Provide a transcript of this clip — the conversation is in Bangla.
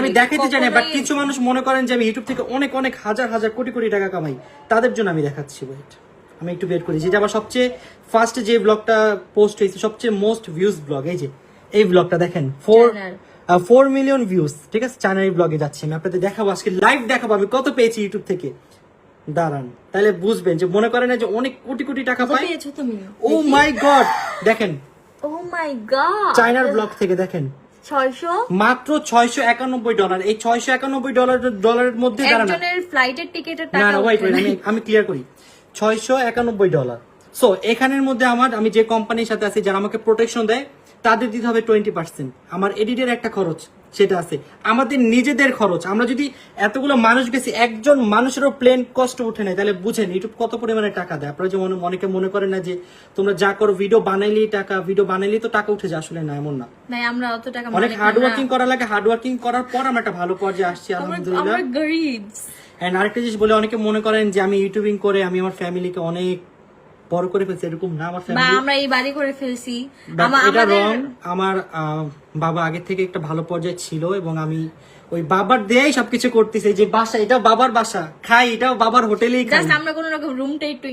আমি দেখাইতে চাই না বাট কিছু মানুষ মনে করেন যে আমি ইউটিউব থেকে অনেক অনেক হাজার হাজার কোটি কোটি টাকা কামাই। তাদের জন্য আমি দেখাচ্ছি ওয়েট আমি একটু বের করি। যেটা আমার সবচেয়ে ফার্স্ট যে ব্লগটা পোস্ট হয়েছে সবচেয়ে মোস্ট ভিউজ ব্লগ এই যে এই ব্লগটা দেখেন ফোর। ফোর মিলিয়ন ভিউজ ঠিক আছে? চ্যানেল ব্লগে যাচ্ছি আমি আপনাদের দেখাবো আজকে লাইভ দেখাবো আমি কত পেয়েছি ইউটিউব থেকে? দাঁড়ান তাহলে বুঝবেন যে মনে করেন যে অনেক কোটি কোটি টাকা পাই। ও মাই গড দেখেন। ও মাই গড চায়নার ব্লগ থেকে দেখেন। মাত্র ছয়শো একানব্বই ডলার। এই ছয়শো একানব্বই ডলার ডলারের মধ্যে ফ্লাইটের টিকেটের টাকা না ওয়াইট আমি আমি ক্লিয়ার করি। ছয়শো একানব্বই ডলার। সো এখানের মধ্যে আমার আমি যে কোম্পানির সাথে আছি যারা আমাকে প্রোটেকশন দেয় তাদের দিতে হবে টোয়েন্টি পার্সেন্ট আমার এডিটের একটা খরচ। সেটা আছে। আমাদের নিজেদের খরচ। আমরা যদি এতগুলো মানুষ গেছি একজন মানুষেরও প্লেন কষ্ট উঠে নেয় তাহলে বুঝেন ইউটিউব কত পরিমাণে টাকা দেয়? আপনারা যেমন অনেকে মনে করেন না যে তোমরা যা করো ভিডিও বানাইলেই টাকা ভিডিও বানাইলেই তো টাকা উঠে যায়। আসলে না এমন না। আমরা অত টাকা অনেক মালিক হার্ড ওয়ার্কিং করা লাগে। হার্ড ওয়ার্কিং করার পর আমরা একটা ভালো পর্যায়ে আসছি আলহামদুলিল্লাহ। আমরা আরেকটা জিনিস বলে অনেকে মনে করেন যে আমি ইউটিউবিং করে আমি আমার ফ্যামিলিকে অনেক বড় করে ফেলছি এরকম না আমার বা আমরা এই বাড়ি করে ফেলছি। এটা রং আমার আহ, বাবা আগে থেকে একটা ভালো পর্যায়ে ছিল এবং আমি ওই বাবার দেয়াই সবকিছু করতেছে। যে বাসা এটা বাবার বাসা। খাই এটাও বাবার হোটেলেই খাই। আমরা কোনো রকম রুমটা একটু